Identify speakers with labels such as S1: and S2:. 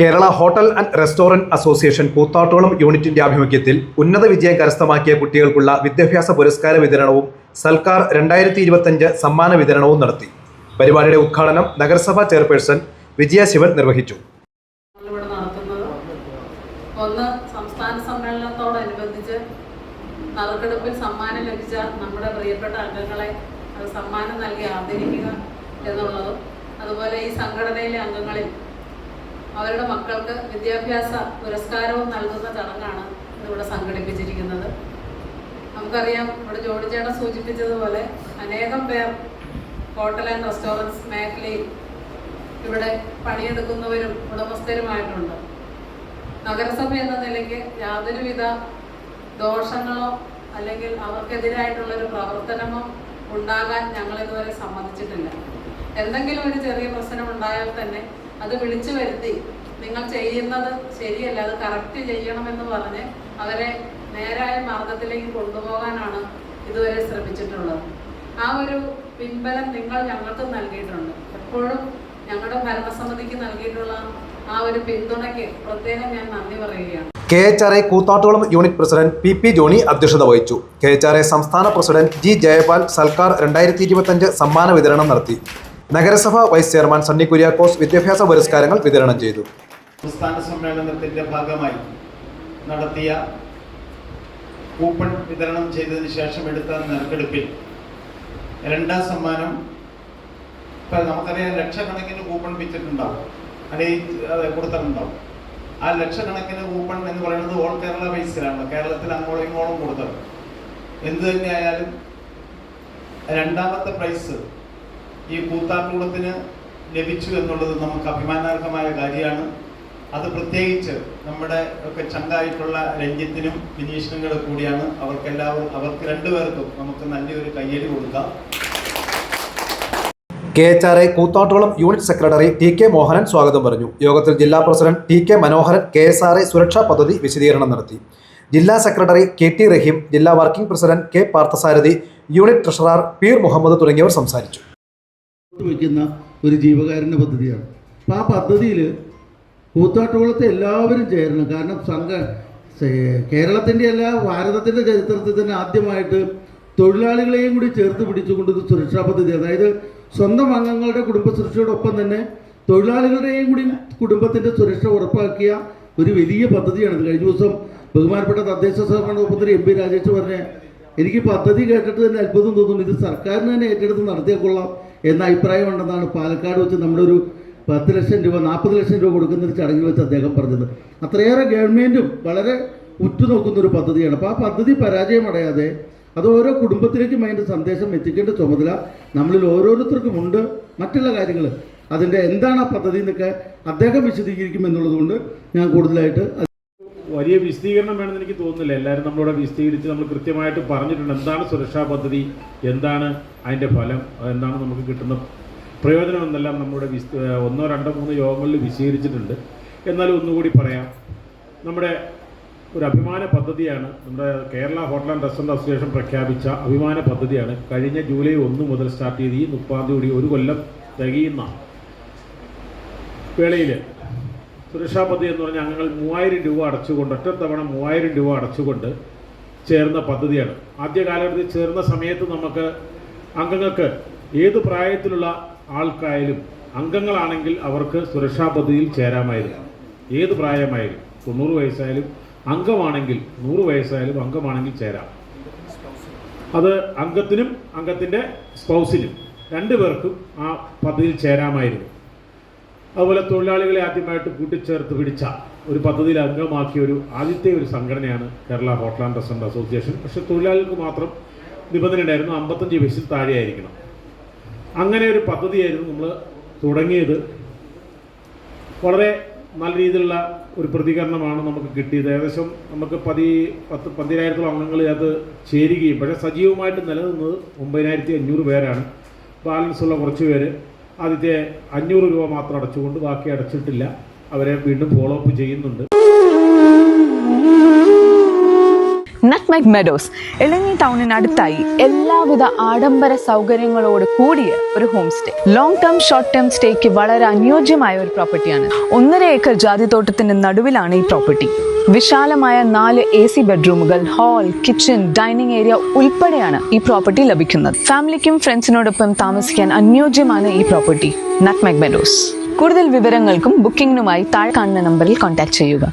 S1: Kerala hotel and restaurant association Koothattukulam യൂണിറ്റിന്റെ ആഭിമുഖ്യത്തിൽ ഉന്നത വിജയം കരസ്ഥമാക്കിയ കുട്ടികൾക്കുള്ള വിദ്യാഭ്യാസ പുരസ്കാര വിതരണവും സൽക്കാർ രണ്ടായിരത്തി ഇരുപത്തഞ്ച് സമ്മാന വിതരണവും നടത്തി. പരിപാടിയുടെ ഉദ്ഘാടനം നഗരസഭാ ചെയർപേഴ്സൺ വിജയ ശിവൻ നിർവഹിച്ചു.
S2: ഒന്ന് സംസ്ഥാന സമ്മേളനത്തോടനുബന്ധിച്ച് നറുക്കെടുപ്പിൽ സമ്മാനം ലഭിച്ച നമ്മുടെ പ്രിയപ്പെട്ട അംഗങ്ങളെ സമ്മാനം നൽകി ആദരിക്കുക എന്നുള്ളതും അതുപോലെ ഈ സംഘടനയിലെ അംഗങ്ങളിൽ അവരുടെ മക്കൾക്ക് വിദ്യാഭ്യാസ പുരസ്കാരവും നൽകുന്ന ചടങ്ങാണ് ഇവിടെ സംഘടിപ്പിച്ചിരിക്കുന്നത്. നമുക്കറിയാം ഇവിടെ ജോഡിച്ചേട്ടൻ സൂചിപ്പിച്ചതുപോലെ അനേകം പേർ ഹോട്ടൽ ആൻഡ് റെസ്റ്റോറന്റ്സ് മേഖലയിൽ ഇവിടെ പണിയെടുക്കുന്നവരും ഉടമസ്ഥരുമായിട്ടുണ്ട്. നഗരസഭ എന്ന നിലയ്ക്ക് യാതൊരുവിധ ദോഷങ്ങളോ അല്ലെങ്കിൽ അവർക്കെതിരായിട്ടുള്ളൊരു പ്രവർത്തനമോ ഉണ്ടാകാൻ ഞങ്ങൾ ഇതുവരെ സമ്മതിച്ചിട്ടില്ല. എന്തെങ്കിലും ഒരു ചെറിയ പ്രശ്നം ഉണ്ടായാൽ തന്നെ അത് വിളിച്ചു വരുത്തി. നിങ്ങൾ ചെയ്യുന്നത് ശരിയല്ല അത് കറക്റ്റ് ചെയ്യണമെന്ന് പറഞ്ഞ് അവരെ നേരായ മാർഗത്തിലേക്ക് കൊണ്ടുപോകാനാണ് ഇതുവരെ ശ്രമിച്ചിട്ടുള്ളത്. ആ ഒരു പിൻബലം നിങ്ങൾ ഞങ്ങൾക്ക് നൽകിയിട്ടുണ്ട്. എപ്പോഴും ഞങ്ങളുടെ ഭരണസമിതിക്ക് നൽകിയിട്ടുള്ള ആ ഒരു പിന്തുണയ്ക്ക് പ്രത്യേകം ഞാൻ നന്ദി പറയുകയാണ്.
S1: K H R I Koothattukulam unit president P P Johny അധ്യക്ഷത വഹിച്ചു. കെ എച്ച് ആർ ഐ സംസ്ഥാന പ്രസിഡന്റ് ജി ജയപാൽ സൽക്കാർ രണ്ടായിരത്തി ഇരുപത്തഞ്ച് സമ്മാന വിതരണം നടത്തി. നഗരസഭ വൈസ് ചെയർമാൻ സണ്ണി കുര്യാക്കോസ് വിദ്യാഭ്യാസ പുരസ്കാരങ്ങൾ വിതരണം ചെയ്തു.
S3: സംസ്ഥാന സമ്മേളനത്തിന്റെ ഭാഗമായി നടത്തിയ കൂപ്പൺ വിതരണം ചെയ്തതിന് ശേഷം എടുത്ത നറുക്കെടുപ്പിൽ രണ്ടാം സമ്മാനം ഇപ്പം നമുക്കറിയാം ലക്ഷക്കണക്കിന് കൂപ്പൺ വിറ്റിട്ടുണ്ടാവും. അല്ലെങ്കിൽ കൊടുത്തിട്ടുണ്ടാവും. ആ ലക്ഷക്കണക്കിന് കൂപ്പൺ എന്ന് പറയുന്നത് ഓൾ കേരള ബേസിലാണ്. കേരളത്തിൽ അങ്ങോളം ഇങ്ങോളം കൊടുത്തത്. എന്ത് തന്നെയായാലും രണ്ടാമത്തെ പ്രൈസ് ഈ കൂത്താട്ടുകുളത്തിന് ലഭിച്ചു എന്നുള്ളത് നമുക്ക് അഭിമാനാർഹമായ കാര്യമാണ്. അത് പ്രത്യേകിച്ച് നമ്മുടെ ഒക്കെ ചങ്കായിട്ടുള്ള രഞ്ജിത്തിനും വിനീഷിനും കൂടെ കൂടിയാണ്. അവർക്കെല്ലാവരും അവർക്ക് രണ്ടുപേർക്കും നമുക്ക് നല്ലൊരു കയ്യടി കൊടുക്കാം.
S1: K H R I Koothattukulam unit secretary T K Mohanan സ്വാഗതം പറഞ്ഞു. യോഗത്തിൽ ജില്ലാ president T K Manoharan K S R I സുരക്ഷാ പദ്ധതി വിശദീകരണം നടത്തി. ജില്ലാ സെക്രട്ടറി കെ ടി റഹീം ജില്ലാ working president K Parthasarathy unit treasurer Peer Muhammad തുടങ്ങിയവർ സംസാരിച്ചു.
S4: വയ്ക്കുന്ന ഒരു ജീവകാരുണ്യ പദ്ധതിയാണ്. അപ്പം ആ പദ്ധതിയിൽ കൂത്താട്ടുകുളത്തെ എല്ലാവരും ചേരണം. കാരണം സംഘ കേരളത്തിന്റെ അല്ല ഭാരതത്തിന്റെ ചരിത്രത്തിൽ തന്നെ ആദ്യമായിട്ട് തൊഴിലാളികളെയും കൂടി ചേർത്ത് പിടിച്ചുകൊണ്ട് ഒരു സുരക്ഷാ പദ്ധതി. അതായത് സ്വന്തം അംഗങ്ങളുടെ കുടുംബ സുരക്ഷയോടൊപ്പം തന്നെ തൊഴിലാളികളുടെയും കൂടി കുടുംബത്തിന്റെ സുരക്ഷ ഉറപ്പാക്കിയ ഒരു വലിയ പദ്ധതിയാണിത് കഴിഞ്ഞ ദിവസം ബഹുമാനപ്പെട്ട തദ്ദേശ സ്വയംഭരണ വകുപ്പിന്റെ എം പി രാജേഷ് പറഞ്ഞ എനിക്ക് പദ്ധതി കേട്ടിട്ട് തന്നെ അത്ഭുതം തോന്നുന്നു. ഇത് സർക്കാരിന് തന്നെ ഏറ്റെടുത്ത് നടത്തിയാൽ കൊള്ളാം. എന്ന അഭിപ്രായമുണ്ടെന്നാണ് പാലക്കാട് വെച്ച് നമ്മുടെ ഒരു പത്ത് ലക്ഷം രൂപ നാൽപ്പത് ലക്ഷം രൂപ കൊടുക്കുന്ന ചടങ്ങിൽ വെച്ച് അദ്ദേഹം പറഞ്ഞത്. അത്രയേറെ ഗവൺമെന്റും വളരെ ഉറ്റുനോക്കുന്ന ഒരു പദ്ധതിയാണ്. അപ്പോൾ ആ പദ്ധതി പരാജയമടയാതെ അത് ഓരോ കുടുംബത്തിലേക്കും അതിന്റെ സന്ദേശം എത്തിക്കേണ്ട ചുമതല നമ്മളിൽ ഓരോരുത്തർക്കും ഉണ്ട്. മറ്റുള്ള കാര്യങ്ങൾ അതിന്റെ എന്താണ് ആ പദ്ധതി എന്നൊക്കെ അദ്ദേഹം വിശദീകരിക്കും എന്നുള്ളതുകൊണ്ട് ഞാൻ കൂടുതലായിട്ട്
S5: വലിയ വിശദീകരണം വേണമെന്ന് എനിക്ക് തോന്നുന്നില്ല. എല്ലാവരും നമ്മളോട് വിശദീകരിച്ച് നമ്മൾ കൃത്യമായിട്ട് പറഞ്ഞിട്ടുണ്ട്. എന്താണ് സുരക്ഷാ പദ്ധതി? എന്താണ് അതിന്റെ ഫലം? എന്താണ് നമുക്ക് കിട്ടുന്ന പ്രയോജനം എന്നെല്ലാം നമ്മുടെ ഒന്നോ രണ്ടോ മൂന്നോ യോഗങ്ങളിൽ വിശദീകരിച്ചിട്ടുണ്ട്. എന്നാലും ഒന്നുകൂടി പറയാം. നമ്മുടെ ഒരു അഭിമാന പദ്ധതിയാണ് നമ്മുടെ Kerala hotel and restaurant association പ്രഖ്യാപിച്ച അഭിമാന പദ്ധതിയാണ്. കഴിഞ്ഞ ജൂലൈ ഒന്ന് മുതൽ സ്റ്റാർട്ട് ചെയ്ത് ഈ മുപ്പാം തീയതി ഒരു കൊല്ലം തികയുന്ന വേളയിൽ സുരക്ഷാ പദ്ധതി എന്ന് പറഞ്ഞാൽ ഞങ്ങൾ മൂവായിരം രൂപ അടച്ചുകൊണ്ട് ഒറ്റ തവണ മൂവായിരം രൂപ അടച്ചുകൊണ്ട് ചേർന്ന പദ്ധതിയാണ്. ആദ്യ കാലഘട്ടത്തിൽ ചേർന്ന സമയത്ത് നമുക്ക് അംഗങ്ങൾക്ക് ഏത് പ്രായത്തിലുള്ള ആൾക്കായാലും അംഗങ്ങളാണെങ്കിൽ അവർക്ക് സുരക്ഷാ പദ്ധതിയിൽ ചേരാമായിരുന്നു. ഏത് പ്രായമായാലും തൊണ്ണൂറ് വയസ്സായാലും അംഗമാണെങ്കിൽ നൂറ് വയസ്സായാലും അംഗമാണെങ്കിൽ ചേരാം. അത് അംഗത്തിനും അംഗത്തിന്റെ സ്പൗസിനും രണ്ടുപേർക്കും ആ പദ്ധതിയിൽ ചേരാമായിരുന്നു. അതുപോലെ തൊഴിലാളികളെ ആദ്യമായിട്ട് കൂട്ടിച്ചേർത്ത് പിടിച്ച ഒരു പദ്ധതിയിൽ അംഗമാക്കിയ ഒരു ആദ്യത്തെ ഒരു സംഘടനയാണ് Kerala hotel and restaurant association. പക്ഷേ തൊഴിലാളികൾക്ക് മാത്രം നിബന്ധന ഉണ്ടായിരുന്നു അമ്പത്തഞ്ച് വയസ്സിൽ താഴെയായിരിക്കണം. അങ്ങനെ ഒരു പദ്ധതിയായിരുന്നു നമ്മൾ തുടങ്ങിയത്. വളരെ നല്ല രീതിയിലുള്ള ഒരു പ്രതികരണമാണ് നമുക്ക് കിട്ടിയത്. ഏകദേശം നമുക്ക് പതി പത്ത് പന്തിരായിരത്തോളം അംഗങ്ങൾ അത് ചേരുകയും പക്ഷേ സജീവമായിട്ട് നിലനിന്നത് ഒമ്പതിനായിരത്തി അഞ്ഞൂറ് പേരാണ്. ബാലൻസ് ഉള്ള കുറച്ച് പേര് ആദ്യത്തെ അഞ്ഞൂറ് രൂപ മാത്രം അടച്ചുകൊണ്ട് ബാക്കി അടച്ചിട്ടില്ല. അവരെ വീണ്ടും ഫോളോ അപ്പ് ചെയ്യുന്നുണ്ട്.
S6: നട്ട്മെഗ് മെഡോസ് ഇളങ്ങി ടൗണിനടുത്തായി എല്ലാവിധ ആഡംബര സൗകര്യങ്ങളോട് കൂടിയ ഒരു home stay long term short term സ്റ്റേക്ക് വളരെ അനുയോജ്യമായ ഒരു പ്രോപ്പർട്ടിയാണ് ഒന്നര ഏക്കർ ജാതിത്തോട്ടത്തിന്റെ നടുവിലാണ് ഈ പ്രോപ്പർട്ടി വിശാലമായ നാല് എ സി ബെഡ്റൂമുകൾ ഹാൾ കിച്ചൺ ഡൈനിങ് ഏരിയ ഉൾപ്പെടെയാണ് ഈ പ്രോപ്പർട്ടി ലഭിക്കുന്നത്. ഫാമിലിക്കും ഫ്രണ്ട്സിനോടൊപ്പം താമസിക്കാൻ അനുയോജ്യമാണ് ഈ പ്രോപ്പർട്ടി നട്ട്മെഗ് മെഡോസ് കൂടുതൽ വിവരങ്ങൾക്കും ബുക്കിംഗിനുമായി താഴെ കാണുന്ന നമ്പറിൽ കോൺടാക്ട് ചെയ്യുക.